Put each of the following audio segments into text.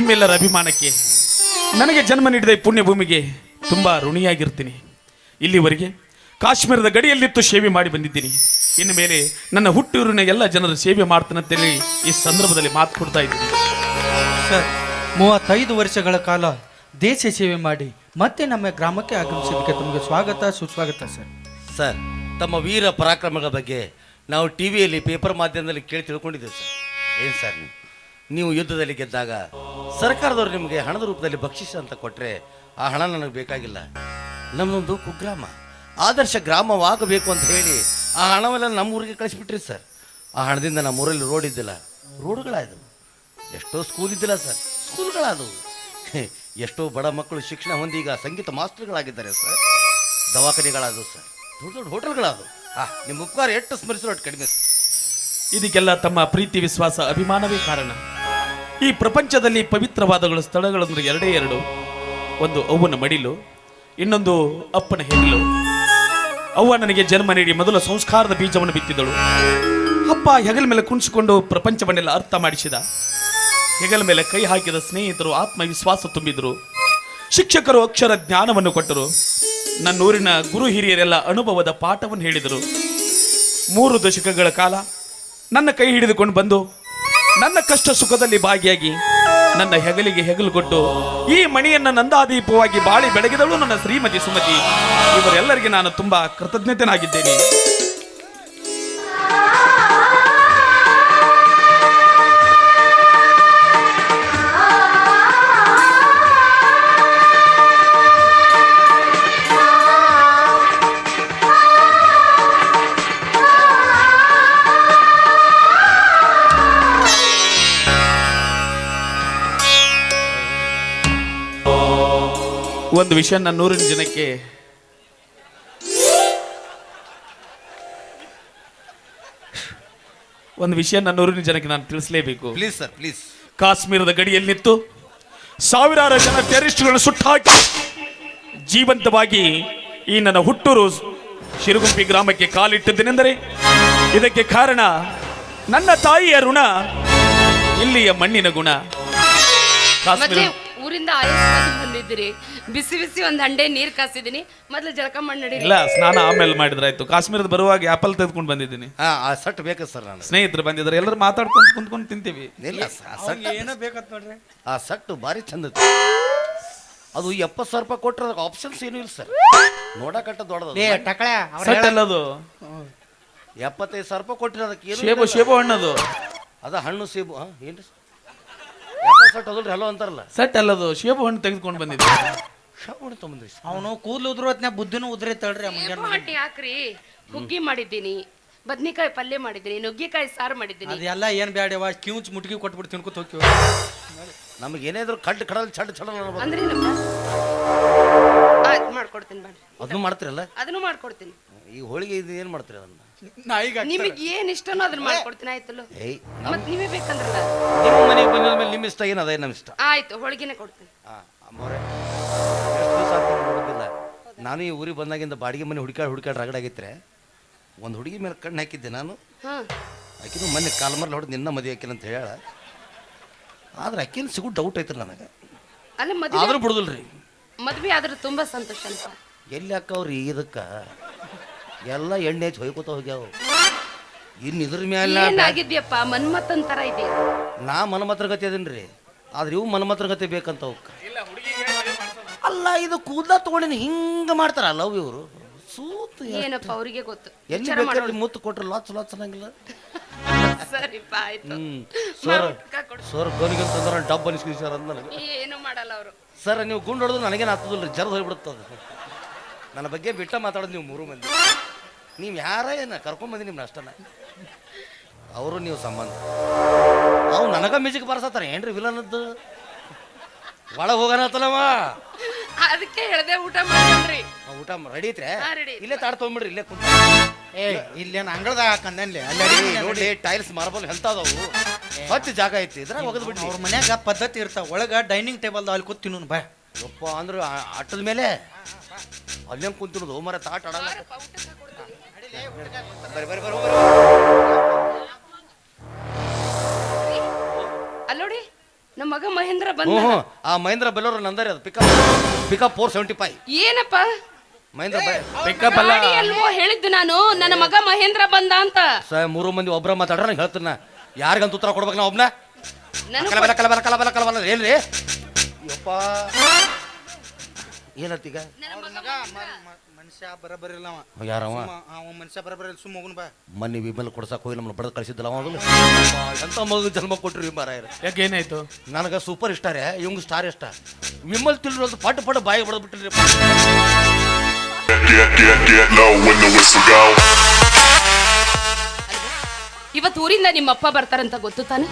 ನಿಮ್ಮೆಲ್ಲರ ಅಭಿಮಾನಕ್ಕೆ ನನಗೆ ಜನ್ಮ ನೀಡಿದ ಈ ಪುಣ್ಯ ಭೂಮಿಗೆ ತುಂಬಾ ಋಣಿಯಾಗಿರ್ತೀನಿ. ಇಲ್ಲಿವರೆಗೆ ಕಾಶ್ಮೀರದ ಗಡಿಯಲ್ಲಿತ್ತು ಸೇವೆ ಮಾಡಿ ಬಂದಿದ್ದೀನಿ. ಇನ್ನು ಮೇಲೆ ನನ್ನ ಹುಟ್ಟೂರಿನ ಎಲ್ಲ ಜನರ ಸೇವೆ ಮಾಡ್ತಾನಂತೇಳಿ ಈ ಸಂದರ್ಭದಲ್ಲಿ ಮಾತು ಕೊಡ್ತಾ ಇದ್ದೀನಿ. ಸರ್ ಮೂವತ್ತೈದು ವರ್ಷಗಳ ಕಾಲ ದೇಶ ಸೇವೆ ಮಾಡಿ ಮತ್ತೆ ನಮ್ಮ ಗ್ರಾಮಕ್ಕೆ ಆಗಮಿಸಿದ್ದಕ್ಕೆ ತಮಗೆ ಸ್ವಾಗತ ಸುಸ್ವಾಗತ ಸರ್. ಸರ್ ತಮ್ಮ ವೀರ ಪರಾಕ್ರಮಗಳ ಬಗ್ಗೆ ನಾವು ಟಿ ವಿಯಲ್ಲಿ ಪೇಪರ್ ಮಾಧ್ಯಮದಲ್ಲಿ ಕೇಳಿ ತಿಳ್ಕೊಂಡಿದ್ದೇವೆ ಸರ್. ಏನು ಸರ್ ನೀವು? ನೀವು ಯುದ್ಧದಲ್ಲಿ ಗೆದ್ದಾಗ ಸರ್ಕಾರದವರು ನಿಮಗೆ ಹಣದ ರೂಪದಲ್ಲಿ ಬಕ್ಷಿಸ ಅಂತ ಕೊಟ್ಟರೆ ಆ ಹಣ ನನಗೆ ಬೇಕಾಗಿಲ್ಲ. ನಮ್ಮದೊಂದು ಕುಗ್ರಾಮ. ಆದರ್ಶ ಗ್ರಾಮವಾಗಬೇಕು ಅಂತ ಹೇಳಿ ಆ ಹಣವೆಲ್ಲ ನಮ್ಮ ಊರಿಗೆ ಕಳಿಸ್ಬಿಟ್ರಿ ಸರ್. ಆ ಹಣದಿಂದ ನಮ್ಮ ಊರಲ್ಲಿ ರೋಡ್ ಇದ್ದಿಲ್ಲ. ರೋಡ್ಗಳಾದವು ಎಷ್ಟೋ ಸ್ಕೂಲ್ ಇದ್ದಿಲ್ಲ ಸರ್. ಸ್ಕೂಲ್ಗಳಾದವು ಎಷ್ಟೋ ಬಡ ಮಕ್ಕಳು ಶಿಕ್ಷಣ ಹೊಂದಿ ಈಗ ಸಂಗೀತ ಮಾಸ್ಟರ್ಗಳಾಗಿದ್ದಾರೆ ಸರ್. ದವಾಖಾನೆಗಳಾದವು ಸರ್. ದೊಡ್ಡ ದೊಡ್ಡ ಹೋಟೆಲ್ಗಳಾದವು. ಆ, ನಿಮ್ಮ ಉಪಕಾರ ಎಷ್ಟು ಸ್ಮರಿಸಿರೋ ಕಡಿಮೆ. ಇದಕ್ಕೆಲ್ಲ ತಮ್ಮ ಪ್ರೀತಿ, ವಿಶ್ವಾಸ, ಅಭಿಮಾನವೇ ಕಾರಣ. ಈ ಪ್ರಪಂಚದಲ್ಲಿ ಪವಿತ್ರವಾದಗಳು ಸ್ಥಳಗಳಂದ್ರೆ ಎರಡೇ ಎರಡು. ಒಂದು ಅವ್ವನ ಮಡಿಲು, ಇನ್ನೊಂದು ಅಪ್ಪನ ಹೆಗಲು. ಅವ್ವ ನನಗೆ ಜನ್ಮ ನೀಡಿ ಮೊದಲ ಸಂಸ್ಕಾರದ ಬೀಜವನ್ನು ಬಿತ್ತಿದಳು. ಅಪ್ಪ ಹೆಗಲ ಮೇಲೆ ಕುಣಿಸಿಕೊಂಡು ಪ್ರಪಂಚವನ್ನೆಲ್ಲ ಅರ್ಥ ಮಾಡಿಸಿದ. ಹೆಗಲ ಮೇಲೆ ಕೈ ಹಾಕಿದ ಸ್ನೇಹಿತರು ಆತ್ಮವಿಶ್ವಾಸ ತುಂಬಿದರು. ಶಿಕ್ಷಕರು ಅಕ್ಷರ ಜ್ಞಾನವನ್ನು ಕೊಟ್ಟರು. ನನ್ನೂರಿನ ಗುರು ಹಿರಿಯರೆಲ್ಲ ಅನುಭವದ ಪಾಠವನ್ನು ಹೇಳಿದರು. ಮೂರು ದಶಕಗಳ ಕಾಲ ನನ್ನ ಕೈ ಹಿಡಿದುಕೊಂಡು ಬಂದು ನನ್ನ ಕಷ್ಟ ಸುಖದಲ್ಲಿ ಭಾಗಿಯಾಗಿ ನನ್ನ ಹೆಗಲಿಗೆ ಹೆಗಲು ಕೊಟ್ಟು ಈ ಮಣಿಯನ್ನ ನಂದಾದೀಪವಾಗಿ ಬಾಳಿ ಬೆಳಗಿದಳು ನನ್ನ ಶ್ರೀಮತಿ ಸುಮತಿ. ಇವರೆಲ್ಲರಿಗೆ ನಾನು ತುಂಬಾ ಕೃತಜ್ಞತೆನಾಗಿದ್ದೇನೆ. ಒಂದು ವಿಷಯ ನನ್ನ ನೂರಿನ ಜನಕ್ಕೆ. ಒಂದು ವಿಷಯ ನನ್ನ ನೂರಿನ ಜನಕ್ಕೆ ನಾನು ತಿಳಿಸಲೇಬೇಕು. ಪ್ಲೀಸ್ ಸರ್ ಪ್ಲೀಸ್ ಕಾಶ್ಮೀರದ ಗಡಿಯಲ್ಲಿ ನಿಂತು ಸಾವಿರಾರು ಜನ ಟೆರರಿಸ್ಟ್ಗಳನ್ನು ಸುಟ್ಟಾಕಿ ಜೀವಂತವಾಗಿ ಈ ನನ್ನ ಹುಟ್ಟೂರು ಶಿರುಗುಂಪಿ ಗ್ರಾಮಕ್ಕೆ ಕಾಲಿಟ್ಟಿದ್ದೇನೆಂದರೆ ಇದಕ್ಕೆ ಕಾರಣ ನನ್ನ ತಾಯಿಯ ಋಣ ಇಲ್ಲಿಯ ಮಣ್ಣಿನ ಗುಣ. ಕಾಶ್ಮೀರ ಊರಿಂದ ಬಂದಿದ್ದೀರಿ ಬಿಸಿ ಬಿಸಿ ಒಂದ್ ಹಂಡೆ ನೀರ್ ಕಾಸಿದೀನಿ ಮೊದ್ಲು ಜಳಕ ಮಾಡಿ ನಡೀರಿ. ಇಲ್ಲ ಸ್ನಾನ ಆಮೇಲೆ ಮಾಡಿದ್ರಾಯ್ತು ಕಾಶ್ಮೀರದ ಬರುವಾಗ ಆಪಲ್ ತೆಗೆದುಕೊಂಡು ಬಂದಿದ್ದೀನಿ. ಹಾಂ ಆ ಸಟ್ ಬೇಕು ಸರ್ ನಾನು ಸ್ನೇಹಿತರು ಬಂದಿದ್ದಾರೆ. ಎಲ್ಲರೂ ಮಾತಾಡ್ಕೊಂಡು ಕುಂತ್ಕೊಂಡು ತಿಂತೀವಿ. ಇಲ್ಲ ಆ ಸಟ್ ಏನೋ ಬೇಕಂತ ನೋಡ್ರಿ. ಆ ಸಟ್ಟು ಭಾರಿ ಚಂದ ಐತಿ. ಅದು ಎಪ್ಪತ್ತು ಸಾವಿರ ರೂಪಾಯಿ ಕೊಟ್ಟರೆ ಅದಕ್ಕೆ ಆಪ್ಷನ್ಸ್ ಏನೂ ಇಲ್ಲ ಸರ್. ನೋಡಕಟ್ಟ ದೊಡ್ಡದು. ಏ ಟಕಳೆ ಅವ್ರ್ ಸೆಟ್ ಹೇಳ- ಅಲ್ಲದು ಎಪ್ಪತ್ತೈದು ಸಾವಿರ ರೂಪಾಯಿ ಕೊಟ್ಟರೆ ಅದಕ್ಕೆ ಏನು ಶೇಬು ಶೇಬು ಹಣ್ಣದು. ಅದ ಹಣ್ಣು ಸೇಬು ಹಾಂ ಏನು ಸಟ್ ಅದಲ್ರಿ ಹಲೋ ಅಂತಾರಲ್ಲ. ಸಟ್ ಅಲ್ಲದು ಶೇಬು ಹಣ್ಣು ತೆಗೆದುಕೊಂಡು ಬಂದಿದ್ದೆ. ಶಾವಣಿ ತೊಗೊಂಬಂದ್ರಿ. ಅವನು ಕೂದಲು ಉದ್ರು ಹೊತ್ನ್ಯಾಗ ಬುದ್ಧಿನೂ ಉದ್ರಿ ತಳ್ರಿ ಆ ಮುಂಜಾನೆ ಹಾಕ್ರಿ ಹುಗ್ಗಿ ಮಾಡಿದ್ದೀನಿ ಬದ್ನಿಕಾಯಿ ಪಲ್ಯ ಮಾಡಿದ್ದೀನಿ ನುಗ್ಗಿಕಾಯಿ ಸಾರು ಮಾಡಿದ್ದೀನಿ. ಅದೆಲ್ಲ ಏನ್ ಬ್ಯಾಡ್ಯವ ಕಿಂಚ್ ಮುಟ್ಗಿ ಕೊಟ್ಬಿಟ್ಟು ತಿನ್ಕೊತ ಹೋಗ್ತೀವಿ. ನಮಗೆ ಏನಾದ್ರು ಕಡ್ಡು ಕಡಲ್ ಚಡ್ ಚಡ ಅಂದ್ರೆ ಆಯ್ತು ಮಾಡ್ಕೊಡ್ತೀನಿ ಬೇಡ ಅದನ್ನು ಮಾಡ್ತಿರಲ್ಲ? ಅದನ್ನು ಮಾಡ್ಕೊಡ್ತೀನಿ. ಈ ಹೋಳಿಗೆ ಇದು ಏನು ಮಾಡ್ತೀರಿ ಅದನ್ನ? ನಾಯಿಗ ನಿಮಗೆ ಏನ್ ಇಷ್ಟನೋ ಅದನ್ನ ಮಾಡ್ಕೊಡ್ತೀನಿ ಆಯ್ತಲ್ಲ? ಏಯ್ ಮತ್ ನೀವೇ ಬೇಕಂದ್ರಲ್ಲ? ನಿಮ್ಮ ಮನೆಗೆ ಬಂದ ಮೇಲೆ ನಿಮ್ಮ ಇಷ್ಟ ಏನು ಅದೇ ನಮ್ಮ ಇಷ್ಟ. ಆಯ್ತು ಹೋಳಿಗೆನೆ ಕೊಡ್ತೀನಿ. ಹಾಂ ಅಮ್ಮವ್ರೆ ಎಷ್ಟು ದಿವಸ ನಾನು ನೋಡೋದಿಲ್ಲ ನಾನು ಈ ಊರಿಗೆ ಬಂದಾಗಿಂದ ಬಾಡಿಗೆ ಮನೆ ಹುಡುಕಾಡಿ ಹುಡುಕಾಡಿ ರಗಡಾಗಿದ್ರೆ ಒಂದು ಹುಡುಗಿ ಮೇಲೆ ಕಣ್ಣು ಹಾಕಿದ್ದೆ ನಾನು. ಹಾ. ಆಕಿನೂ ಮೊನ್ನೆ ಕಾಲ್ಮರ್ಲಿ ಹೊಡೆದು ನಿನ್ನ ಮದುವೆ ಹಾಕಿಲ್ಲ ಅಂತ ಹೇಳ ಆದ್ರೆ ಆಕಿನ ಸಿಗು ಡೌಟ್ ಐತ್ರಿ ನನಗೆ. ಅಲ್ಲ ಮದ್ವೆ ಆದ್ರೂ ಬಿಡುದಿಲ್ರಿ. ಮದ್ವೆ ಆದ್ರೆ ತುಂಬಾ ಸಂತೋಷ ಅಲ್ಪ ಎಲ್ಲಿ ಹಾಕವ್ರಿ ಇದಕ್ಕೆ? ಎಲ್ಲ ಎಣ್ಣೆ ಹಚ್ಚಿ ಹೊಯ್ಕೋತ ಹೋಗ್ಯಾವ. ಇನ್ನು ಇದ್ರ ಮೇಲೆ ಏನಾಗಿದ್ಯಪ್ಪ? ಮನ್ಮತ್ತನ್ ತರ ಇದೆ. ನಾ ಮನ್ಮತ್ರ ಗತಿ ಅದನ್ರಿ. ಆದ್ರೆ ಇವು ಮನ್ಮತ್ರ ಗತಿ ಬೇಕಂತ ಅವಕ್ಕ. ಅಲ್ಲ ಇದು ಕೂದಲ ತಗೊಂಡಿನ ಹಿಂಗ ಮಾಡ್ತಾರ ಲವ್ ಇವರು. ಸೂತ್ ಏನಪ್ಪ ಅವರಿಗೆ ಗೊತ್ತು. ಎಲ್ಲಿ ಬೇಕಾದ್ರೆ. ಮುತ್ತು ಕೊಟ್ರೆ ಲಾಚ್ ಲಾಚ್ ಅನ್ನಂಗಿಲ್ಲ. ಸರಿಪ್ಪ ಆಯ್ತು. ಹ್ಮ್. ಸರ್ ಸರ್ ಗೋನಿಗೆ ಅಂತಂದ್ರೆ ಡಬ್ ಅನಿಸ್ಕಿ ಸರ್ ಅಂದ ನನಗೆ. ಏನು ಮಾಡಲ್ಲ ಅವರು. ಸರ್ ನೀವು ಗುಂಡು ಹೊಡೆದು ನನಗೇನು ರೀ ಜರ್ದು ಹೋಗ್ಬಿಡುತ್ತದೆ. ನನ್ನ ಬಗ್ಗೆ ಬಿಟ್ಟ ಮಾತಾಡೋದು ನೀವು ಮೂರು ಮಂದಿ. ನೀವು ಯಾರ ಏನ ಕರ್ಕೊಂಬಂದಿ ನಿಮ್ಮ ಅಷ್ಟನ? ಅವರು ನೀವು ಸಂಬಂಧ. ಅವು ನನಗ ಮ್ಯೂಸಿಕ್ ಬರ್ಸತ್ತಾರ ಏನ್ರಿ ವಿಲನದ್ದು ಒಳಗೆ ಹೋಗೋಣತ್ತಲ್ಲವ ಅದಕ್ಕೆ ಹೇಳ್ದೆ ಊಟ ಮಾಡ್ಕೊಂಡ್ರಿ. ಊಟ ರೆಡಿ ಐತ್ರೆ. ಇಲ್ಲೇ ತಾಡ್ ತೊಗೊಂಬಿಡ್ರಿ ಇಲ್ಲೇ ಕುಂತ ಏ ಇಲ್ಲೇನ ಅಂಗಳದಾಗ ಹಾಕಂದಲ್ಲಿ ಅಲ್ಲಿ ನೋಡಿ ಟೈಲ್ಸ್ ಮಾರ್ಬಲ್ ಹೆಲ್ತಾದವು ಮತ್ತೆ ಜಾಗ ಐತಿ ಇದ್ರಾಗ ಒಗದ್ ಬಿಟ್ಟು ಅವ್ರ ಮನ್ಯಾಗ ಪದ್ಧತಿ ಇರ್ತಾವ. ಒಳಗ ಡೈನಿಂಗ್ ಟೇಬಲ್ ಅಲ್ಲಿ ಕೂತ್ ತಿನ್ನೋನು ಬಾ. ಯಪ್ಪ ಅಂದ್ರೆ ಅಟ್ಟದ ಮೇಲೆ? ಅಲ್ಲೇ ಕುಂತಿರೋದು? ಮರ ತಾಟ ಆಡಲ್ಲ. ಅಲ್ಲೋಡಿ ನಮ್ಮ ಮಗ ಮಗ ಮಹೇಂದ್ರ ಬಂದ ಹ್ಞೂ ಆ ಮಹೇಂದ್ರ ಬೆಲ್ಲೂರು ನಂದರಿ ಅದು pickup pickup four seventy five ಏನಪ್ಪ? ಮಹೇಂದ್ರ ಬೈ ಪಿಕಪ್ ಅಲ್ಲ. ಗಾಡಿ ಅಲ್ವೋ ಹೇಳಿದ್ದು ನಾನು ನನ್ನ ಮಗ ಮಹೇಂದ್ರ ಬಂದ ಅಂತ. ಸ ಮೂರು ಮಂದಿ ಒಬ್ರ ಮಾತಾಡ್ರ ನಂಗೆ ಹೇಳ್ತೀನಿ ಯಾರಿಗಂತ ಉತ್ತರ ಕೊಡ್ಬೇಕು ನಾ ಒಬ್ನ? ನನ್ನ ಕಲಬಲ ಕಲಬಲ ಕಲಬಲ ಕಲಬಲ ಏನ್ರಿ ಯಪ್ಪ. ಏನತ್ತೀಗ ಮನುಷ್ಯ ಬರಬರಿಲ್ಲ ಯಾರವ ಅವ. ಮನುಷ್ಯ ಬರಬರಿಲ್ಲ ಸುಮ್ಮ ಹೋಗುನ್ ಬಾ. ಮನ್ನಿ ವಿಮಲ್ ಕೊಡ್ಸಕ್ ಹೋಗಿ ನಮ್ಮನ್ನ ಬಡದ್ ಕಳಿಸಿದ್ದಲ್ಲ ಅವನು ಎಂತ ಮಗು ಜನ್ಮ ಕೊಟ್ರಿ ಮಾರಾಯ ಯಾಕೆ ಏನಾಯ್ತು? ನನಗೆ ಸೂಪರ್ ಸ್ಟಾರ್ ಇವಂಗ್ ಸ್ಟಾರ್ ಇಷ್ಟ ವಿಮಲ್ ತಿಳಿರೋದು ಪಟ್ ಪಟ್ ಬಾಯಿ ಬಡದ್ ಬಿಟ್ಟಿರಿ Get, get, get low when the whistle go. ಇವತ್ತು ಊರಿಂದ ನಿಮ್ಮಪ್ಪ ಬರ್ತಾರಂತ ಗೊತ್ತು ತಾನೆ?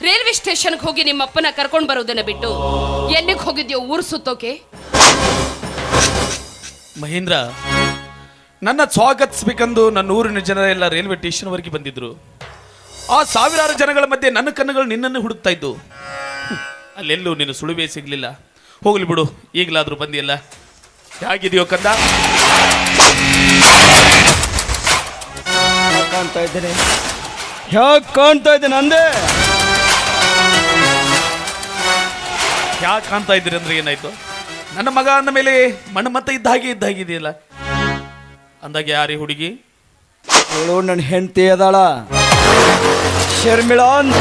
ರೈಲ್ವೆ ಸ್ಟೇಷನ್ಗೆ ಹೋಗಿ ನಿಮ್ಮಪ್ಪನ ಕರ್ಕೊಂಡು ಬರೋದನ್ನ ಬಿಟ್ಟು ಎಲ್ಲಿಗೆ ಹೋಗಿದ್ಯೋ ಊರು ಸುತ್ತೋಕೆ? ಮಹೇಂದ್ರ ನನ್ನ ಸ್ವಾಗತಿಸ್ಬೇಕಂದು ನನ್ನ ಊರಿನ ಜನರೆಲ್ಲ ರೈಲ್ವೆ ಸ್ಟೇಷನ್ವರೆಗೆ ಬಂದಿದ್ರು ಆ ಸಾವಿರಾರು ಜನಗಳ ಮಧ್ಯೆ ನನ್ನ ಕಣ್ಣುಗಳು ನಿನ್ನನ್ನು ಹುಡುಕ್ತಾ ಇದ್ದು. ಅಲ್ಲೆಲ್ಲೂ ನಿನ್ನ ಸುಳುವೆ ಸಿಗ್ಲಿಲ್ಲ ಹೋಗ್ಲಿ ಬಿಡು ಈಗಲಾದರೂ ಬಂದಿಯಲ್ಲ ಹೇಗಿದೆಯೋ ಕಂದ ಕಾಣ್ತಾ ಇದ್ದೇನೆ ಹೇಗೆ ಕಾಣ್ತಾ ಇದ್ದೇನೆ ಅಂದೆ ಯಾಕೆ ಕಾಣ್ತಾ ಇದ್ದೀರಿ ಅಂದ್ರೆ ಏನಾಯ್ತು ನನ್ನ ಮಗ ಅಂದ ಮೇಲೆ ಮಣ್ಣು ಮತ್ತೆ ಇದ್ದ ಹಾಗೆ ಇದ್ದ ಹಾಗೆ ಇದೆಯಲ್ಲ ಅಂದಾಗ ಯಾರಿ ಹುಡುಗಿ? ಇವಳು ನನ್ನ ಹೆಂಡತಿ ಅದಾಳ. ಶರ್ಮಿಳಾ ಅಂತ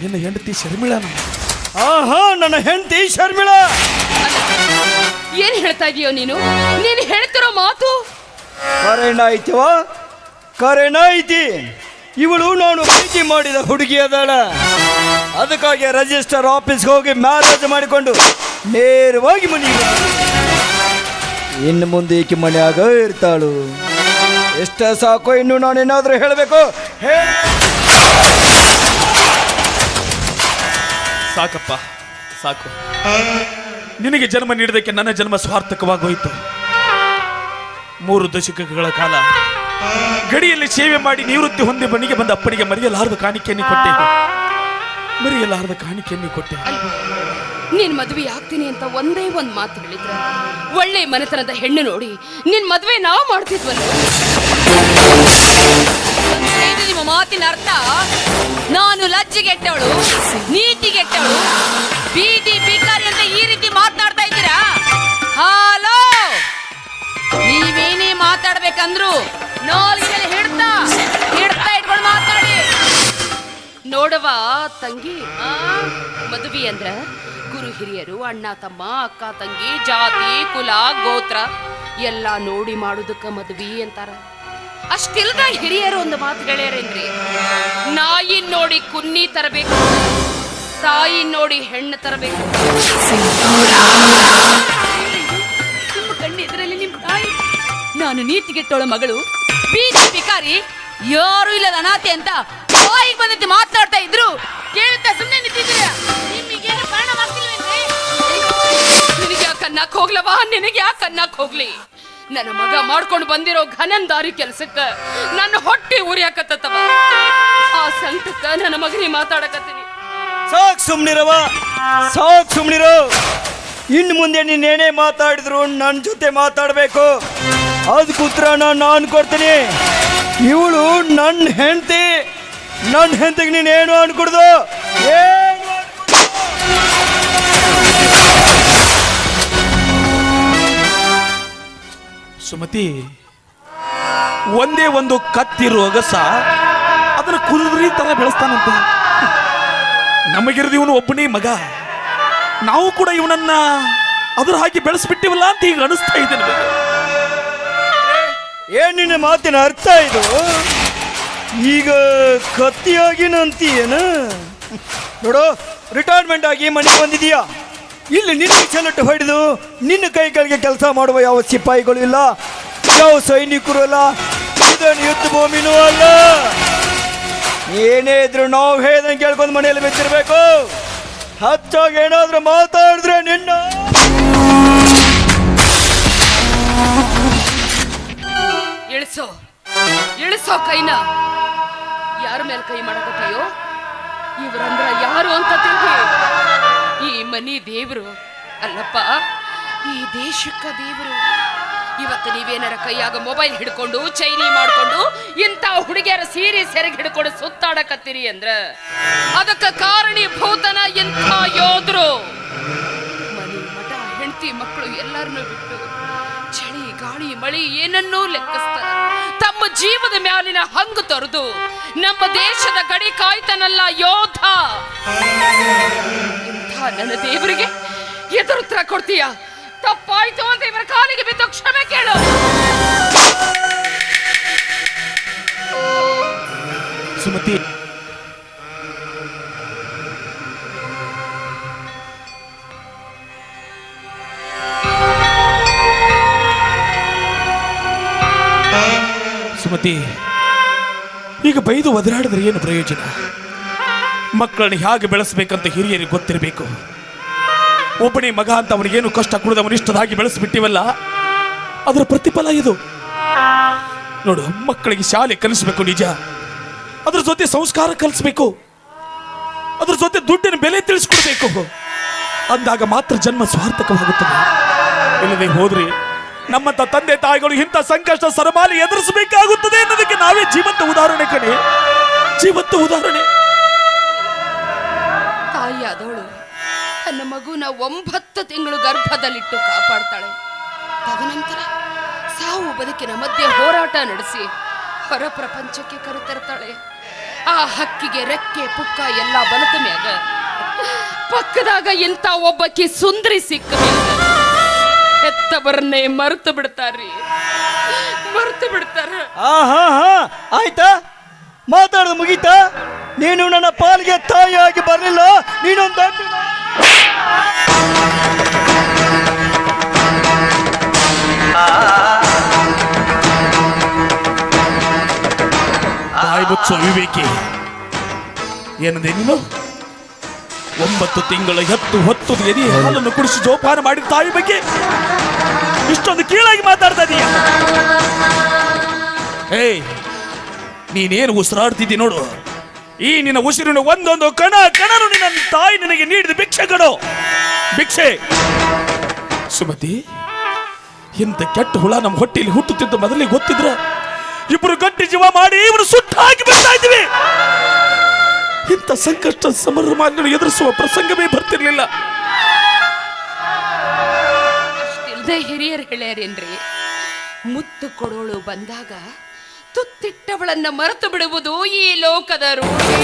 ನಿನ್ನ ಹೆಂಡತಿ ಶರ್ಮಿಳ ಆಹಾ ನನ್ನ ಹೆಂಡತಿ ಶರ್ಮಿಳಾ. ಏನ್ ಹೇಳ್ತಾ ಇದೀಯೋ ನೀನು? ನೀನು ಹೇಳ್ತಿರೋ ಮಾತು? ಕರೆಣ ಐತಿವ ಕರೆಣ ಐತಿ ಇವಳು ನಾನು ಪ್ರೀತಿ ಮಾಡಿದ ಹುಡುಗಿ ಅದಾಳ. ಅದಕ್ಕಾಗಿ ರಜಿಸ್ಟರ್ ಆಫೀಸ್ಗೆ ಹೋಗಿ ಮ್ಯಾರೇಜ್ ಮಾಡಿಕೊಂಡು ನೇರವಾಗಿ ಮನೆಗೆ. ಇನ್ನು ಮುಂದೆ ಈಕೆ ಮನೆಯಾಗ ಇರ್ತಾಳು. ಎಷ್ಟ ಸಾಕು ಇನ್ನು ನಾನೇನಾದ್ರೂ ಹೇಳಬೇಕು? ಹೇ! ಸಾಕಪ್ಪ ಸಾಕು. ನಿನಗೆ ಜನ್ಮ ನೀಡಿದಕ್ಕೆ ನನ್ನ ಜನ್ಮ ಸ್ವಾರ್ಥಕವಾಗೋಯ್ತು. ಮೂರು ದಶಕಗಳ ಕಾಲ ಗಡಿಯಲ್ಲಿ ಸೇವೆ ಮಾಡಿ ನಿವೃತ್ತಿ ಹೊಂದಿ ಮನೆಗೆ ಬಂದ ಅಪ್ಪನಿಗೆ ಮರೆಯಲಾರದ ಕಾಣಿಕೆಯನ್ನು ಕೊಟ್ಟೆ. ಮರೆಯಲಾರದ ಕಾಣಿಕೆಯನ್ನು ಕೊಟ್ಟೆ. ನೀನ್ ಮದ್ವೆ ಆಗ್ತೀನಿ ಅಂತ ಒಂದೇ ಒಂದ್ ಮಾತು ಹೇಳಿದ್ರ, ಒಳ್ಳೆ ಮನೆತನದ ಹೆಣ್ಣು ನೋಡಿ ನಿನ್ ಮದ್ವೆ ನಾವು ಮಾಡ್ತಿದ್ವಲ್ಲ. ಇದು ನಿಮ್ಮ ಮಾತಿನ ಅರ್ಥ? ನಾನು ಲಜ್ಜೆಗೆಟ್ಟವಳು ನೀತಿಗೆಟ್ಟವಳು ಬೀದಿ ಬಿಕಾರಿ ಅಂತ ಈ ರೀತಿ ಮಾತನಾಡ್ತಾ ಇದ್ದೀರಾ? ಹಲೋ? ನೀವೇನೇ ಮಾತಾಡ್ಬೇಕಂದ್ರು ನಾಲ್ಗೆ ಹಿಡ್ತಾ ಹಿಡ್ತಾ ಇಟ್ಕೊಂಡು ಮಾತಾಡಿ. ನೋಡವ ತಂಗಿ ಮದುವೆ ಅಂದ್ರ ಗುರು ಹಿರಿಯರು, ಅಣ್ಣ, ತಮ್ಮ, ಅಕ್ಕ, ತಂಗಿ, ಜಾತಿ, ಕುಲ, ಗೋತ್ರ ಎಲ್ಲ ನೋಡಿ ಮಾಡುದಕ್ಕ ಮದ್ವಿ ಅಂತಾರ. ಅಷ್ಟಿಲ್ದ ಹಿರಿಯರು ಒಂದು ಮಾತು ಗೆಳೆಯರೇನ್ರಿ ನಾಯಿ ನೋಡಿ ಕುನ್ನಿ ತರಬೇಕು, ತಾಯಿ ನೋಡಿ ಹೆಣ್ಣು ತರಬೇಕು. ನಿಮ್ಮ ನೀತಿ ನಿಮ್ಮ ತಾಯಿ. ನಾನು ನೀತಿಗೆಟ್ಟೋಳ ಮಗಳು, ಬೀದಿ ಭಿಕಾರಿ, ಯಾರು ಇಲ್ಲದ ಅನಾಥೆ ಅಂತ ಬಾಯಿಗೆ ಬಂದದ್ದು ಮಾತಾಡ್ತಾ ಇದ್ರು. ಕೇಳುತ್ತಾ ಸುಮ್ಮನೆ ನಿಂತಿದ್ರೆ ನಿಮಗೇನು ಕಾರಣ ಅನ್ನಕ್ ಹೋಗ್ಲವ? ನಿನಗೆ ಯಾಕೆ ಅನ್ನಕ್ ಹೋಗ್ಲಿ? ನನ್ನ ಮಗ ಮಾಡ್ಕೊಂಡು ಬಂದಿರೋ ಘನಂದಾರಿ ಕೆಲ್ಸಕ್ಕ ನನ್ನ ಹೊಟ್ಟೆ ಉರಿಯಾಕತ್ತವ ಆ ಸಂಕಟಕ್ಕ ನನ್ನ ಮಗನಿ ಮಾತಾಡಕತ್ತೀನಿ. ಸಾಕ್ ಸುಮ್ನಿರವ ಸಾಕ್ ಸುಮ್ನಿರು. ಇನ್ನು ಮುಂದೆ ನೀನೇನೇ ಮಾತಾಡಿದ್ರು ನನ್ನ ಜೊತೆ ಮಾತಾಡಬೇಕು. ಅದಕ್ಕೆ ಉತ್ತರ ನಾನು ಕೊಡ್ತೀನಿ. ಇವಳು ನನ್ನ ಹೆಂಡತಿ. ನನ್ನ ಹೆಂಡತಿಗೆ ನೀನೇನು ಅನ್ಕೊಡ್ದು? ಏನು ಸುಮತಿ, ಒಂದೇ ಒಂದು ಕತ್ತಿರುವ ಅಗಸ ಅದನ್ನ ಕುದುರಿ ತರ ಬೆಳೆಸ್ತಾನಂತ. ನಮಗಿರೋದು ಇವನು ಒಬ್ಬನೇ ಮಗ. ನಾವು ಕೂಡ ಇವನನ್ನ ಅದ್ರ ಹಾಕಿ ಬೆಳೆಸ್ಬಿಟ್ಟಿವಲ್ಲ ಅಂತ ಈಗ ಅನಿಸ್ತಾ ಇದೆ ಏನ್ ನಿನ್ನ ಮಾತಿನ ಅರ್ಥ ಇದು? ಈಗ ಕತ್ತಿಯಾಗಿನಂತೀಯನ ನೋಡು ರಿಟೈರ್ಮೆಂಟ್ ಆಗಿ ಮನೆಗೆ ಬಂದಿದೀಯಾ? ಇಲ್ಲಿ ನಿನ್ನ ಚೆನ್ನಟ್ಟು ಹೊಡೆದು ನಿನ್ನ ಕೈಗಳಿಗೆ ಕೆಲಸ ಮಾಡುವ ಯಾವ ಸಿಪಾಯಿಗಳು ಇಲ್ಲ, ಯಾವ ಸೈನಿಕರು ಅಲ್ಲ ಇದನ್ನು ಯುದ್ಧ ಭೂಮಿನೂ ಅಲ್ಲ. ಏನೇ ಇದ್ರು ನಾವು ಹೇಳ್ದಂಗೆ ಕೇಳ್ಕೊಂಡು ಮನೆಯಲ್ಲಿ ಬಿದ್ದಿರ್ಬೇಕು. ಹಚ್ಚಾಗ ಏನಾದ್ರೂ ಮಾತಾಡಿದ್ರೆ ನಿನ್ನ ಇಳಿಸೋ ಇಳಿಸೋ ಕೈನ. ಯಾರ ಮೇಲೆ ಕೈ ಮಾಡಕತ್ತೀಯೋ? ಇವರಂದ್ರ ಯಾರು ಅಂತ ತಿಳಿ ಈ ಮನಿ ದೇವರು. ಅಲ್ಲಪ್ಪ, ಈ ದೇಶಕ್ಕ ದೇವರು. ಇವತ್ತು ನೀವೇನಾರ ಕೈಯಾಗ ಮೊಬೈಲ್ ಹಿಡ್ಕೊಂಡು, ಚೈನಿ ಮಾಡ್ಕೊಂಡು, ಇಂಥ ಹುಡುಗಿಯರ ಸೀರೆ ಸೆರೆಗೆ ಹಿಡ್ಕೊಂಡು ಸುತ್ತಾಡಕತ್ತೀರಿ ಅಂದ್ರ? ಅದಕ್ಕ ಕಾರಣೀಭೂತನ ಎಂಥ ಯೋಧರು ಮನೆ ಮಠ, ಹೆಂಡತಿ ಮಕ್ಕಳು ಎಲ್ಲರನ್ನೂ ಬಿಟ್ಟು ಚಳಿ, ಗಾಳಿ, ಮಳಿ ಏನನ್ನೂ ಲೆಕ್ಕಿಸ್ತಾರ ತಮ್ಮ ಜೀವದ ಮ್ಯಾಲಿನ ಹಂಗು ತೊರೆದು ನಮ್ಮ ದೇಶದ ಗಡಿ ಕಾಯ್ತಾನಲ್ಲ ಯೋಧ. ನನ್ನ ದೇವರಿಗೆ ಎದುರುತ್ತರ ಕೊಡ್ತೀಯ? ತಪ್ಪಾಯ್ತು ಅಂತ ಇವರ ಕಾಲಿಗೆ ಬಿದ್ದು ಕ್ಷಮೆ ಕೇಳು. ಸುಮತಿ. ಸುಮತಿ, ಈಗ ಬೈದು ಒದರಾಡಿದ್ರೆ ಏನು ಪ್ರಯೋಜನ? ಮಕ್ಕಳನ್ನ ಹೇಗೆ ಬೆಳೆಸಬೇಕಂತ ಹಿರಿಯರಿಗೆ ಗೊತ್ತಿರಬೇಕು. ಒಬ್ಬನೇ ಮಗ ಅಂತ ಅವನಿಗೇನು ಕಷ್ಟ ಕೊಡದೆ ಅವನು ಇಷ್ಟದಾಗಿ ಬೆಳೆಸ್ಬಿಟ್ಟಿವಲ್ಲ, ಅದರ ಪ್ರತಿಫಲ ಇದು. ನೋಡು, ಮಕ್ಕಳಿಗೆ ಶಾಲೆ ಕಲಿಸ್ಬೇಕು ನಿಜ. ಅದ್ರ ಜೊತೆ ಸಂಸ್ಕಾರ ಕಲಿಸ್ಬೇಕು. ಅದ್ರ ಜೊತೆ ದುಡ್ಡಿನ ಬೆಲೆ ತಿಳಿಸ್ಕೊಡ್ಬೇಕು. ಅಂದಾಗ ಮಾತ್ರ ಜನ್ಮ ಸ್ವಾರ್ಥಕವಾಗುತ್ತದೆ. ಇಲ್ಲದೆ ಹೋದ್ರಿ ನಮ್ಮಂತ ತಂದೆ ತಾಯಿಗಳು ಇಂಥ ಸಂಕಷ್ಟ ಸರಮಾಲಿ ಎದುರಿಸಬೇಕಾಗುತ್ತದೆ ಅನ್ನೋದಕ್ಕೆ ನಾವೇ ಜೀವಂತ ಉದಾಹರಣೆ ಕಣೆ. ಜೀವಂತ ಉದಾಹರಣೆ. ತಾಯಿಯಾದವಳು ತನ್ನ ಮಗುನ ಒಂಬತ್ತು ತಿಂಗಳು ಗರ್ಭದಲ್ಲಿಟ್ಟು ಕಾಪಾಡ್ತಾಳೆ. ತದನಂತರ ಸಾವು ಬದುಕಿನ ಮಧ್ಯೆ ಹೋರಾಟ ನಡೆಸಿ ಹೊರ ಪ್ರಪಂಚಕ್ಕೆ ಕರೆತರ್ತಾಳೆ ಆ ಹಕ್ಕಿಗೆ ರೆಕ್ಕೆ, ಪುಕ್ಕ ಎಲ್ಲ ಬಲತ ಮ್ಯಾಗ. ಪಕ್ಕದಾಗ ಇಂಥ ಒಬ್ಬಕ್ಕೆ ಸುಂದರಿ ಸಿಕ್ಕ ಹೆತ್ತವರನ್ನೇ ಮರೆತು ಬಿಡ್ತಾರ್ರಿ. ಮರೆತು ಬಿಡ್ತಾರ. ಆಯ್ತಾ? ಮಾತಾಡೋದು ಮುಗೀತಾ? ನೀನು ನನ್ನ ಪಾಲಿಗೆ ತಾಯಿಯಾಗಿ ಬರಲಿಲ್ಲ, ನೀನೊಂದು ಮುಚ್ಚೋ ವಿವೇಕಿ ಏನಂದೆ ನೀನು? ಒಂಬತ್ತು ತಿಂಗಳ ಎತ್ತು ಹೊತ್ತು ಎದಿ ಹಾಲನ್ನು ಕುಡಿಸಿ ಜೋಪಾನ ಮಾಡಿದ ತಾಯಿ ಬಗ್ಗೆ ಇಷ್ಟೊಂದು ಕೀಳಾಗಿ ಮಾತಾಡ್ತಾ ಇದೀಯ. ಏಯ್ ನೀನೇನು ಉಸಿರಾಡ್ತಿದ್ದಿ ನೋಡು? ಈ ನಿನ್ನ ಉಸಿರಿನ ಒಂದೊಂದು ಕಣ ಕಣನು ನಿನ್ನ ತಾಯಿ ನಿನಗೆ ನೀಡಿದ ಭಿಕ್ಷೆ ಕಣೋ ಭಿಕ್ಷೆ. ಸುಮತಿ, ಇಂಥ ಕೆಟ್ಟ ಹುಳ ನಮ್ಮ ಹೊಟ್ಟೆಯಲ್ಲಿ ಹುಟ್ಟುತ್ತಿದ್ದ ಮೊದಲಿಗೆ ಗೊತ್ತಿದ್ರ ಇಬ್ರು ಗಟ್ಟಿ ಜೀವ ಮಾಡಿ ಇವರು ಸುಟ್ಟಾಗಿ ಹಾಕಿ ಬರ್ತಾ ಇದ್ವಿ ಇಂಥ ಸಂಕಷ್ಟ ಸಮರಮಾನ್ಯನು ಎದುರಿಸುವ ಪ್ರಸಂಗವೇ ಬರ್ತಿರ್ಲಿಲ್ಲ. ಹಿರಿಯರು ಹೇಳ್ಯಾರೇನ್ರಿ? ಮುತ್ತು ಕೊಡೋಳು ಬಂದಾಗ ತುತ್ತಿಟ್ಟವಳನ್ನ ಮರೆತು ಬಿಡುವುದು ಈ ಲೋಕದ ರೂಢಿ.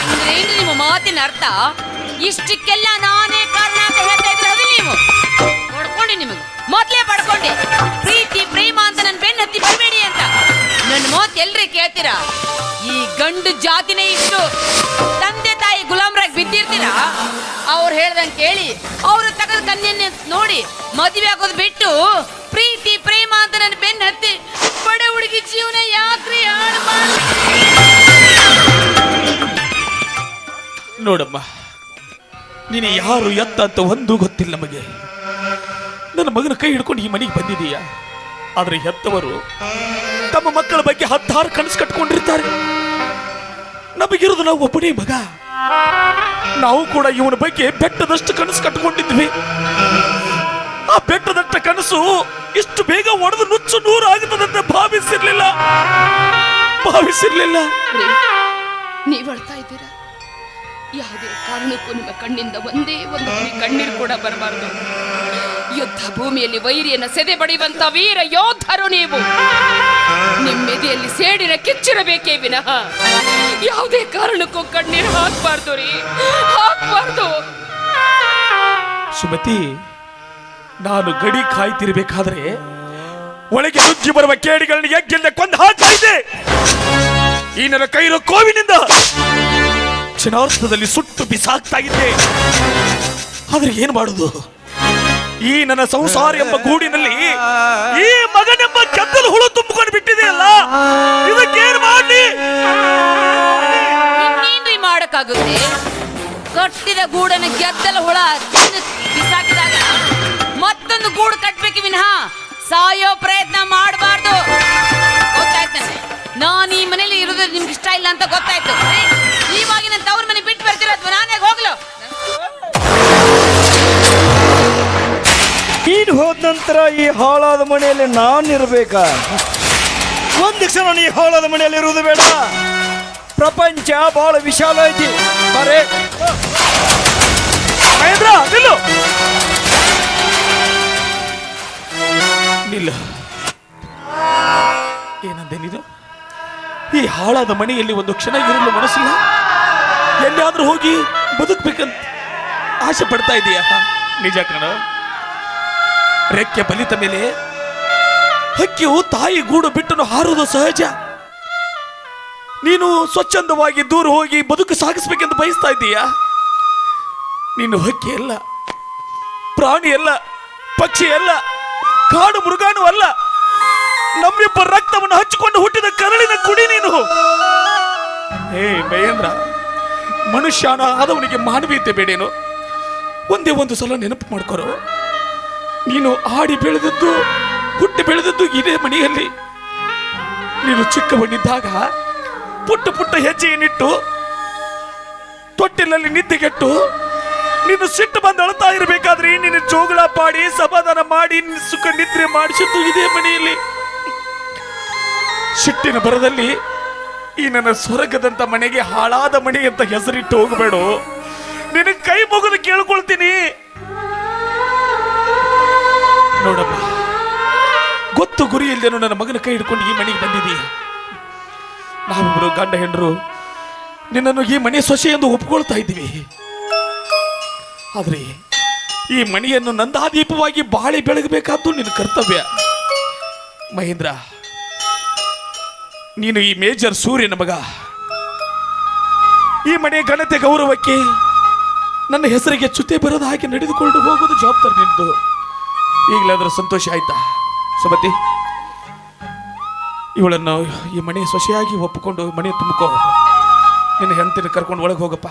ಅಂದ್ರೇನು ನಿಮ್ಮ ಮಾತಿನ ಅರ್ಥ? ಇಷ್ಟಕ್ಕೆಲ್ಲ ನಾನೇ ಕಾರಣ ಅಂತ ಹೇಳ್ತಾ ಇದ್ರೆ ಅದು ನೀವು? ನೋಡ್ಕೊಂಡಿ ನಿಮಗೆ. ಮೊದ್ಲೇ ಪಡ್ಕೊಂಡೆ. ಪ್ರೀತಿ, ಪ್ರೇಮ ಅಂತ ನನ್ನ ಬೆನ್ನ ಹತ್ತಿ ಬರಬೇಡಿ ಅಂತ. ನನ್ನ ಮಾತು ಎಲ್ರಿ ಕೇಳ್ತೀರಾ? ಈ ಗಂಡು ಜಾತಿನೇ ಇಷ್ಟು. ತಂದೆ ಗುಲಾಮ್ರಾಗಿ ಬಿದ್ದಿರ್ತೀರಾ? ಅವ್ರು ಹೇಳ್ದಂಗೆ ಕೇಳಿ, ಅವರು ತಗದ ಕನ್ಯನ್ನ ನೋಡಿ ಮದುವೆ ಆಗೋದು ಬಿಟ್ಟು ಪ್ರೀತಿ, ಪ್ರೇಮ ಅಂತ ನನ್ನ ಬೆನ್ನ ಹತ್ತಿ ಬಡ ಹುಡುಗಿ ಜೀವನ ಯಾತ್ರಿ? ನೋಡಮ್ಮ, ನೀನು ಯಾರು ಎತ್ತ ಅಂತ ಒಂದು ಗೊತ್ತಿಲ್ಲ ನಮಗೆ. ನನ್ನ ಮಗನ ಕೈ ಹಿಡ್ಕೊಂಡು ಈ ಮನೆಗೆ ಬಂದಿದೀಯ ಆದ್ರೆ ಹೆತ್ತವರು ತಮ್ಮ ಮಕ್ಕಳ ಬಗ್ಗೆ ಹತ್ತಾರು ಕನಸು ಕಟ್ಕೊಂಡಿರ್ತಾರೆ. ನಮಗಿರೋದು ನಾವು ಒಬ್ಬನೇ ಮಗ. ನಾವು ಕೂಡ ಇವನ ಬಗ್ಗೆ ಬೆಟ್ಟದಷ್ಟು ಕನಸು ಕಟ್ಟಿಕೊಂಡಿದ್ವಿ. ಆ ಬೆಟ್ಟದಷ್ಟ ಕನಸು ಇಷ್ಟು ಬೇಗ ಒಡೆದು ನುಚ್ಚು ನೂರು ಆಗುತ್ತದಂತ ಭಾವಿಸಿರ್ಲಿಲ್ಲ. ಭಾವಿಸಿರ್ಲಿಲ್ಲ. ನೀವ್ ಹೇಳ್ತಾ ಇದ್ದೀರಾ? ಯಾವುದೇ ಕಾರಣಕ್ಕೂ ನಿಮ್ಮ ಕಣ್ಣಿಂದ ಒಂದೇ ಒಂದು ಕಣ್ಣೀರು ಕೂಡ ಬರಬಾರದು. ಯುದ್ಧ ಭೂಮಿಯಲ್ಲಿ ವೈರಿಯನ್ನ ಸೆದೆ ಬಡಿಯುವಂತ ವೀರ ಯೋಧರು ನೀವು. ನಿಮ್ಮೆದೆಯಲ್ಲಿ ಸೇಡಿನ ಕಿಚ್ಚಿರಬೇಕೇ ವಿನಃ. ಯಾವುದೇ ಕಾರಣಕ್ಕೂ ಕಣ್ಣೀರು ಹಾಕ್ಬಾರ್ದು ರೀ. ಹಾಕ್ಬಾರ್ದು. ಸುಮತಿ, ನಾನು ಗಡಿ ಕಾಯ್ತಿರ್ಬೇಕಾದ್ರೆ ಒಳಗೆ ನುಗ್ಗಿ ಬರುವ ಕೇಡಿಗಳನ್ನ ಯಜ್ಞದಿಂದ ಕೊಂದು ಹಾಕ್ತಾ ಇದ್ದೆ. ಈ ನನ್ನ ಕೈರೋ ಕೋವಿನಿಂದ ಕ್ಷಣಾರ್ಥದಲ್ಲಿ ಸುಟ್ಟು ಬಿಸಾಕ್ತಾ ಇದ್ದೆ. ಆದ್ರೆ ಏನ್ ಮಾಡುದು? ಈ ನನ್ನ ಸಂಸಾರ ಎಂಬ ಗೂಡಿನಲ್ಲಿ ಈ ಮಗನೆಂಬ ಕೆತ್ತಲು ಹುಳು ತುಂಬಿಕೊಂಡು ಬಿಟ್ಟಿದೆಯಲ್ಲ? ಇದಕ್ಕೇನು ಮಾಡಿ ಮಾಡಕ್ಕಾಗುತ್ತೆ? ಕಟ್ಟಿದ ಗೂಡನ್ನು ಕೆತ್ತಲು ಹುಳ ಬಿಸಾಕಿದಾಗ ಮತ್ತೊಂದು ಗೂಡು ಕಟ್ಬೇಕು ವಿನಃ ಸಾಯೋ ಪ್ರಯತ್ನ ಮಾಡಬಾರ್ದು. ಗೊತ್ತಾಯ್ತು ನನಗೆ ನಾನು ಈ ಮನೇಲಿ ಇರೋದು ನಿಮ್ಗೆ ಇಷ್ಟ ಇಲ್ಲ ಅಂತ ಗೊತ್ತಾಯ್ತು. ನಂತರ ಈ ಹಾಳಾದ ಮನೆಯಲ್ಲಿ ನಾನಿರ್ಬೇಕಾ. ಒಂದು ಕ್ಷಣ ನೀ ಹಾಳಾದ ಮನೆಯಲ್ಲಿ ಇರುವುದು ಬೇಡ. ಪ್ರಪಂಚ ಬಹಳ ವಿಶಾಲ ಐತಿ. ಬರೇ. ಮಹೇಂದ್ರ ನಿಲ್ಲು. ನಿಲ್ಲು. ಏನಂದೆ ನೀನು ಈ ಹಾಳಾದ ಮನೆಯಲ್ಲಿ ಒಂದು ಕ್ಷಣ ಇರಲು ಮನಸ್ಸಿಲ್ಲ? ಎಲ್ಲಿಯಾದ್ರೂ ಹೋಗಿ ಬದುಕ್ಬೇಕಂತ ಆಸೆ ಪಡ್ತಾ ಇದೀಯಾ? ನಿಜ ಕಣ. ರೆಕ್ಕೆ ಬಲಿತ ಮೇಲೆ ಹಕ್ಕಿಯು ತಾಯಿ ಗೂಡು ಬಿಟ್ಟನು ಹಾರುವುದು ಸಹಜ. ನೀನು ಸ್ವಚ್ಛಂದವಾಗಿ ದೂರ ಹೋಗಿ ಬದುಕು ಸಾಗಿಸ್ಬೇಕೆಂದು ಬಯಸ್ತಾ ಇದ್ದೀಯಾ? ನೀನು ಹಕ್ಕಿ ಅಲ್ಲ, ಪ್ರಾಣಿ ಅಲ್ಲ, ಪಕ್ಷಿ ಅಲ್ಲ, ಕಾಡು ಮೃಗಾನು ಅಲ್ಲ. ನಮ್ಮಿಬ್ಬರ ರಕ್ತವನ್ನು ಹಚ್ಚಿಕೊಂಡು ಹುಟ್ಟಿದ ಕರಳಿನ ಕುಡಿ ನೀನು. ಏ ಮಹೇಂದ್ರ, ಮನುಷ್ಯನ ಆದವನಿಗೆ ಮಾನವೀಯತೆ ಬೇಡೇನು? ಒಂದೇ ಒಂದು ಸಲ ನೆನಪು ಮಾಡ್ಕೊರೋ. ನೀನು ಆಡಿ ಬೆಳೆದದ್ದು ಹುಟ್ಟಿ ಬೆಳೆದದ್ದು ಇದೇ ಮನೆಯಲ್ಲಿ. ನೀನು ಚಿಕ್ಕವನಿದ್ದಾಗ ಪುಟ್ಟ ಪುಟ್ಟ ಹೆಜ್ಜೆಯನ್ನಿಟ್ಟು ತೊಟ್ಟಿಲಲ್ಲಿ ನಿದ್ದೆಗೆಟ್ಟು, ನೀನು ಸಿಟ್ಟು ಬಂದು ಅಳ್ತಾ ಇರಬೇಕಾದ್ರೆ ನೀನು ಜೋಗಳ ಪಾಡಿ, ಸಮಾಧಾನ ಮಾಡಿ ಸುಖ ನಿದ್ರೆ ಮಾಡಿಸಿದ್ದು ಇದೇ ಮನೆಯಲ್ಲಿ. ಸಿಟ್ಟಿನ ಬರದಲ್ಲಿ ಈ ನನ್ನ ಸ್ವರ್ಗದಂತ ಮನೆಗೆ ಹಾಳಾದ ಮನೆ ಅಂತ ಹೆಸರಿಟ್ಟು ಹೋಗಬೇಡ. ನಿನಗೆ ಕೈ ಮುಗಿದು ಕೇಳ್ಕೊಳ್ತೀನಿ. ನೋಡಪ್ಪ. ಗೊತ್ತು ಗುರಿ ಇಲ್ಲದೇನು ನನ್ನ ಮಗನ ಕೈ ಹಿಡ್ಕೊಂಡು ಈ ಮನೆಗೆ ಬಂದಿದ್ದೀಯ. ನಾವಿಬ್ಬರು ಗಂಡ ಹೆಂಡರು, ನಿನ್ನನ್ನು ಈ ಮನೆ ಸೊಸೆ ಎಂದು ಒಪ್ಕೊಳ್ತಾ ಇದ್ದೀವಿ. ಆದರೆ ಈ ಮನೆಯನ್ನು ನಂದಾದೀಪವಾಗಿ ಬಾಳಿ ಬೆಳಗಬೇಕಾದ್ದು ನಿನ್ನ ಕರ್ತವ್ಯ. ಮಹೇಂದ್ರ, ನೀನು ಈ ಮೇಜರ್ ಸೂರ್ಯನ ಮಗ. ಈ ಮನೆ ಘನತೆ ಗೌರವಕ್ಕೆ ನನ್ನ ಹೆಸರಿಗೆ ಚ್ಯುತಿ ಬರೋದು ಹಾಗೆ ನಡೆದುಕೊಂಡು ಹೋಗೋದು ಜವಾಬ್ದಾರಿ ನಿಂದು. ಈಗಲೇ ಅದರ ಸಂತೋಷ ಆಯ್ತಾ? ಸುಮತಿ, ಇವಳನ್ನು ಈ ಮನೆ ಸೊಸೆಯಾಗಿ ಒಪ್ಪಿಕೊಂಡು ಮನೆ ತುಂಬಿಕೋ. ನಿನ್ನ ಹೆಂಡತಿನ ಕರ್ಕೊಂಡು ಒಳಗೆ ಹೋಗಪ್ಪ.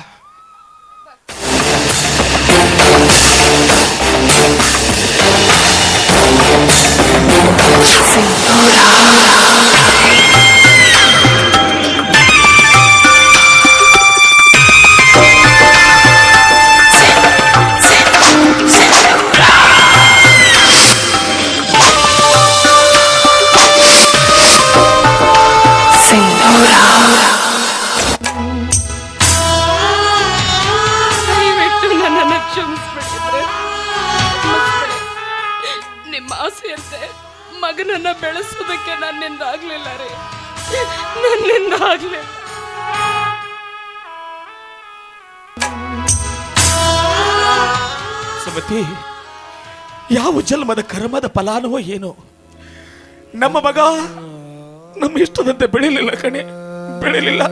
ದಯವಿಟ್ಟು ನನ್ನನ್ನು ಕ್ಷಮಿಸ್ಬಿಟ್ಟಿದ್ರೆ. ನಿಮ್ಮ ಆಸೆಯಂತೆ ಮಗನನ್ನ ಬೆಳೆಸೋದಕ್ಕೆ ನನ್ನಿಂದ ಆಗ್ಲಿಲ್ಲ ರೀ ನನ್ನಿಂದ ಆಗ್ಲಿಲ್ಲ ಸುಮತಿ, ಯಾವ ಜನ್ಮದ ಕರ್ಮದ ಫಲಾನವೋ ಏನೋ ನಮ್ಮ ಮಗ ನಮ್ಮ ಇಷ್ಟದಂತೆ ಬೆಳಿಲಿಲ್ಲ ಕಣೆ. ಬೆಳಿಲಿಲ್ಲ.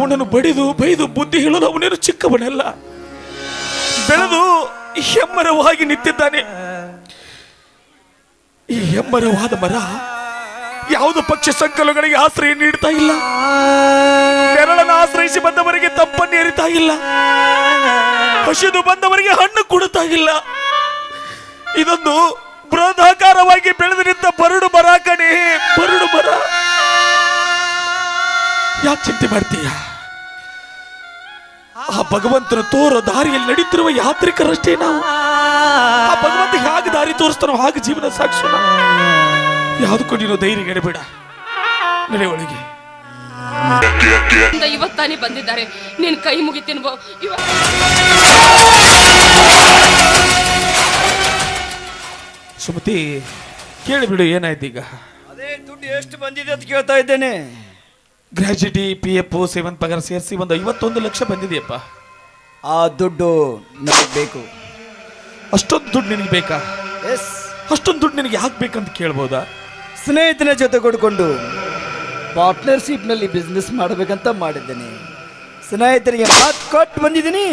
ಅವನನ್ನು ಬಡಿದು ಬೈದು ಬುದ್ಧಿ ಹೇಳಲು ಅವನೇನು ಚಿಕ್ಕವನಲ್ಲ. ಬೆಳೆದು ಹೆಮ್ಮರವಾಗಿ ನಿಂತಿದ್ದಾನೆ. ಈ ಹೆಮ್ಮರವಾದ ಮರ ಯಾವುದು ಪಕ್ಷ ಸಂಕಲಗಳಿಗೆ ಆಶ್ರಯ ನೀಡ್ತಾ ಇಲ್ಲ. ಬೆರಳನ್ನು ಆಶ್ರಯಿಸಿ ಬಂದವರಿಗೆ ತಪ್ಪನ್ನು ಏರಿತಾ ಇಲ್ಲ. ಹಸಿದು ಬಂದವರಿಗೆ ಹಣ್ಣು ಕೊಡುತ್ತಾ ಇಲ್ಲ. ಇದೊಂದು ಬೃಹದಾಕಾರವಾಗಿ ಬೆಳೆದು ನಿಂತ ಬರಡು ಮರ ಕಣಿ, ಬರಡು ಮರ. ಯಾಕೆ ಚಿಂತೆ ಮಾಡ್ತೀಯ? ಆ ಭಗವಂತನ ತೋರೋ ದಾರಿಯಲ್ಲಿ ನಡೀತಿರುವ ಯಾತ್ರಿಕರಷ್ಟೇ ನಾವು. ಆ ಭಗವಂತ ಹೇಗೆ ದಾರಿ ತೋರಿಸ್ತಾನೋ ಹಾಗೆ ಜೀವನ ಸಾಗಿಸೋಣ. ಯಾವುದಕ್ಕೂ ನೀನು ಧೈರ್ಯ ಎಡಬೇಡ ನಡೆ ಒಳಗೆ. ಇವತ್ತಾನೇ ಬಂದಿದ್ದಾರೆ. ನಿನ್ನ ಕೈ ಮುಗಿತೀನಿ ಸುಮತಿ ಕೇಳಿಬಿಡು ಏನಾಯ್ತು ಈಗ? ಅದೇ ದುಡ್ಡು ಎಷ್ಟು ಬಂದಿದೆ ಅಂತ ಕೇಳ್ತಾ ಇದ್ದೇನೆ. ಗ್ರಾಜ್ಯುಟಿ ಪಿ ಎಫ್ ಸೇವನ್ ಪಗಾರ ಸೇರಿಸಿ ಒಂದು ಐವತ್ತೊಂದು ಲಕ್ಷ ಬಂದಿದೆಯಪ್ಪ. ಆ ದುಡ್ಡು ನನಗೆ ಬೇಕು. ಅಷ್ಟೊಂದು ದುಡ್ಡು ನಿನಗೆ ಬೇಕಾ? ಎಸ್ ಅಷ್ಟೊಂದು ದುಡ್ಡು ನಿನಗೆ ಯಾಕೆ ಬೇಕಂತ ಕೇಳ್ಬೋದಾ? ಸ್ನೇಹಿತನ ಜೊತೆ ಕೊಡ್ಕೊಂಡು ಪಾರ್ಟ್ನರ್ಶಿಪ್ನಲ್ಲಿ ಬಿಸ್ನೆಸ್ ಮಾಡಬೇಕಂತ ಮಾಡಿದ್ದೇನೆ. ಸ್ನೇಹಿತರಿಗೆ ಮಾತು ಕೊಟ್ಟು ಬಂದಿದ್ದೀನಿ.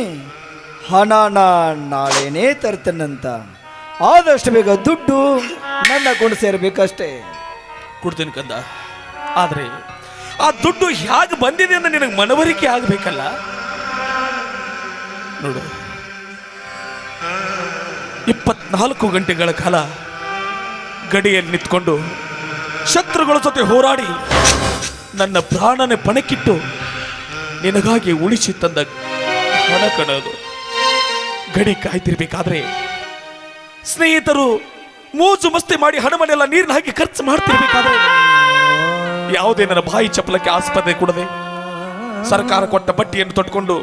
ಹಣ ನಾಳೆನೇ ತರ್ತೇನಂತ. ಆದಷ್ಟು ಬೇಗ ದುಡ್ಡು ನನ್ನ ಕೊಂಡು ಸೇರಬೇಕಷ್ಟೇ. ಕೊಡ್ತೀನಿ ಕಂದ. ಆದರೆ ಆ ದುಡ್ಡು ಹೇಗೆ ಬಂದಿದೆ ಅಂತ ನಿನಗೆ ಮನವರಿಕೆ ಆಗಬೇಕಲ್ಲ? ನೋಡು. ಇಪ್ಪತ್ನಾಲ್ಕು ಗಂಟೆಗಳ ಕಾಲ ಗಡಿಯಲ್ಲಿ ನಿಂತ್ಕೊಂಡು ಶತ್ರುಗಳ ಜೊತೆ ಹೋರಾಡಿ ನನ್ನ ಪ್ರಾಣನೆ ಪಣಕ್ಕಿಟ್ಟು ನಿನಗಾಗಿ ಉಳಿಸಿ ತಂದ ಮನ ಕಣದು. ಗಡಿ ಕಾಯ್ತಿರ್ಬೇಕಾದ್ರೆ ಸ್ನೇಹಿತರು, ಮೂಜು ಮಸ್ತಿ ಮಾಡಿ ಹಣವನ್ನೆಲ್ಲ ನೀರಿನ ಹಾಕಿ ಖರ್ಚು ಮಾಡ್ತಿರ್ಬೇಕಾದ್ರೆ ಯಾವುದೇ ನನ್ನ ಬಾಯಿ ಚಪ್ಪಲಕ್ಕೆ ಆಸ್ಪತ್ರೆ ಕೊಡದೆ ಸರ್ಕಾರ ಕೊಟ್ಟ ಬಟ್ಟೆಯನ್ನು ತೊಟ್ಕೊಂಡು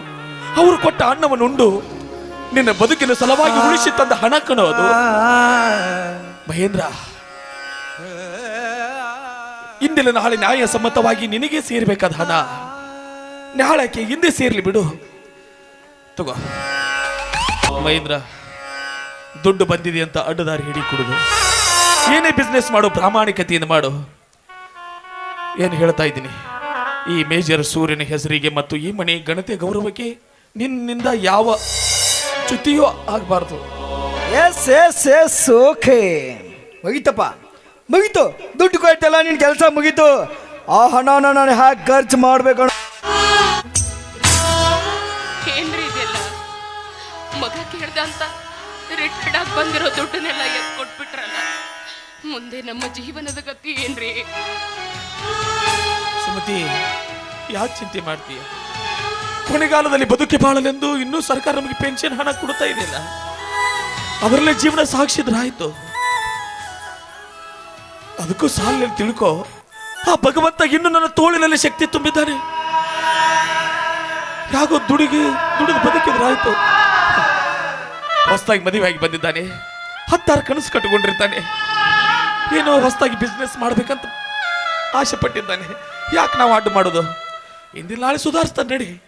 ಅವರು ಕೊಟ್ಟ ಅನ್ನವನ್ನು ಉಂಡು ನಿನ್ನ ಬದುಕಿನ ಸಲುವಾಗಿ ಉಳಿಸಿ ತಂದ ಹಣ ಕಣೋದು. ಮಹೇಂದ್ರ, ಇಂದಿನ ನಾಳೆ ನ್ಯಾಯ ಸಮ್ಮತವಾಗಿ ನಿನಗೆ ಸೇರ್ಬೇಕಾದ ಹಣ ನಾಳಕ್ಕೆ ಹಿಂದೆ ಸೇರ್ಲಿ ಬಿಡು. ತಗೋ. ಮಹೇಂದ್ರ ದುಡ್ಡು ಬಂದಿದೆ ಅಂತ ಅಡ್ಡದಾರಿ ಹಿಡಿ ಕುಡುದು. ಏನೇ ಬಿಸ್ನೆಸ್ ಮಾಡು ಪ್ರಾಮಾಣಿಕತೆಯಿಂದ ಮಾಡು. ಏನು ಹೇಳ್ತಾ ಇದ್ದೀನಿ? ಈ ಮೇಜರ್ ಸೂರ್ಯನ ಹೆಸರಿಗೆ ಮತ್ತು ಈ ಮನೆ ಗಣತೆ ಗೌರವಕ್ಕೆ ನಿನ್ನಿಂದ ಯಾವ ಚ್ಯುತಿಯೂ ಆಗಬಾರ್ದು. ಎಸ್ ಎಸ್ ಎಸ್ ಓಕೆ ಮುಗೀತಪ್ಪ. ಮುಗೀತು. ದುಡ್ಡು ಕೊಯ್ತಲ್ಲ ನಿನ್ ಕೆಲಸ ಮುಗೀತು. ಆ ಹಣನ ನಾನು ಹ್ಯಾಕ್ ಖರ್ಚು ಮಾಡ್ಬೇಕು ಏನ್ರಿ ಇದೆಲ್ಲ ಮಗ ಕೇಳ್ದ ಅಂತ ರಿಟೈರ್ಡ್ ಆಗಿ ಬಂದಿರೋ ದುಡ್ಡನ್ನೆಲ್ಲ ಎತ್ ಕೊಟ್ಬಿಟ್ರಲ್ಲ, ಮುಂದೆ ನಮ್ಮ ಜೀವನದ ಗತಿ ಏನ್ರಿ? ಸುಮತಿ, ಯಾಕೆ ಚಿಂತೆ ಮಾಡ್ತೀಯ? ಕೊನೆಗಾಲದಲ್ಲಿ ಬದುಕಿ ಬಾಳಲೆಂದು ಇನ್ನೂ ಸರ್ಕಾರ ನಮಗೆ ಪೆನ್ಷನ್ ಹಣ ಕೊಡ್ತಾ ಇದೆಯಲ್ಲ, ಅದರಲ್ಲೇ ಜೀವನ ಸಾಕ್ಷಿದ್ರಾಯ್ತು ಅದಕ್ಕೂ ಸಾಲಿನಲ್ಲಿ ತಿಳ್ಕೊ, ಆ ಭಗವಂತ ಇನ್ನು ನನ್ನ ತೋಳಿನಲ್ಲಿ ಶಕ್ತಿ ತುಂಬಿದ್ದಾನೆ. ಯಾಕೋ ದುಡುಗಿ, ದುಡಿದು ಬದುಕಿದ್ರಾಯ್ತು ಹೊಸದಾಗಿ ಮದುವೆಯಾಗಿ ಬಂದಿದ್ದಾನೆ. ಹತ್ತಾರು ಕನಸು ಕಟ್ಟಿಕೊಂಡಿರ್ತಾನೆ. ಏನೋ ಹೊಸದಾಗಿ ಬಿಸ್ನೆಸ್ ಮಾಡ್ಬೇಕಂತ ಆಸೆ ಪಟ್ಟಿದ್ದಾನೆ. ಯಾಕೆ ನಾವು ಅಡ್ಡು ಮಾಡೋದು? ಇಂದಿನ ನಾಳೆ ಸುಧಾರಿಸ್ತಾನೆ ನಡಿ.